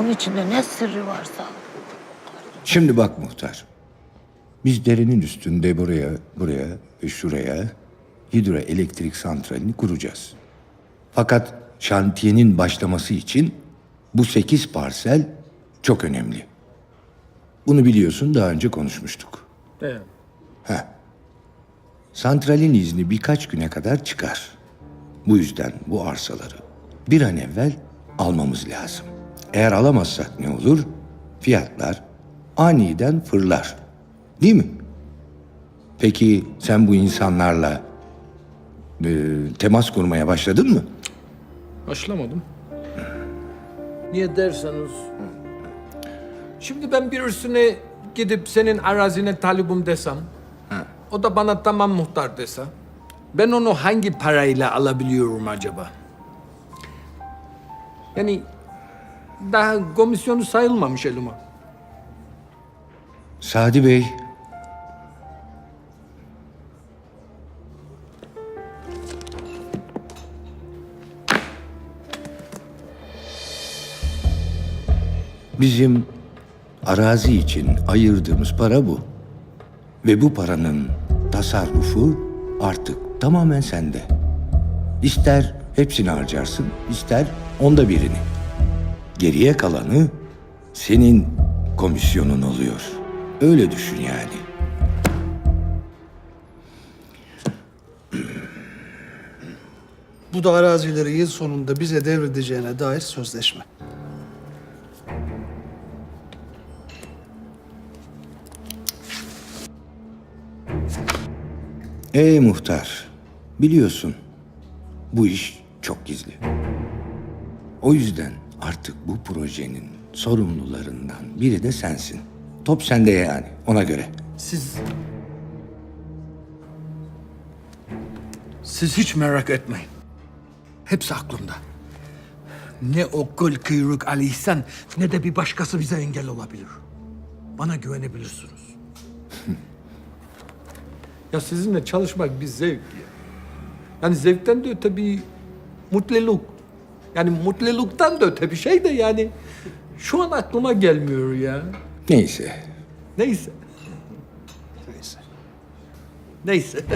Onun içinde ne sırrı varsa. Şimdi bak muhtar. Biz derenin üstünde buraya, buraya ve şuraya hidroelektrik santralini kuracağız. Fakat şantiyenin başlaması için bu sekiz parsel çok önemli. Bunu biliyorsun daha önce konuşmuştuk. Evet. Santralin izni birkaç güne kadar çıkar. Bu yüzden bu arsaları bir an evvel almamız lazım. Eğer alamazsak ne olur? Fiyatlar aniden fırlar. Değil mi? Peki sen bu insanlarla e, temas kurmaya başladın mı? Başlamadım. Niye derseniz... Şimdi ben birisine gidip senin arazine talibim desem... O da bana tamam muhtar dese... Ben onu hangi parayla alabiliyorum acaba? Yani daha komisyonu sayılmamış elime. Sadi Bey. Bizim arazi için ayırdığımız para bu. Ve bu paranın tasarrufu artık tamamen sende. İster hepsini harcarsın, ister onda birini. Geriye kalanı senin komisyonun oluyor. Öyle düşün yani. Bu da arazileri yıl sonunda bize devredeceğine dair sözleşme. Ey muhtar, biliyorsun bu iş çok gizli. O yüzden artık bu projenin sorumlularından biri de sensin. Top sende yani ona göre. Siz... Siz hiç merak etmeyin. Hepsi aklımda. Ne o kıl kıyrık Ali İhsan ne de bir başkası bize engel olabilir. Bana güvenebilirsiniz. ya sizinle çalışmak bir zevk ya. Yani zevkten de öte bir mutluluk. Yani mutluluktan da öte bir şey de yani şu an aklıma gelmiyor ya. Neyse, Neyse. Neyse. Neyse.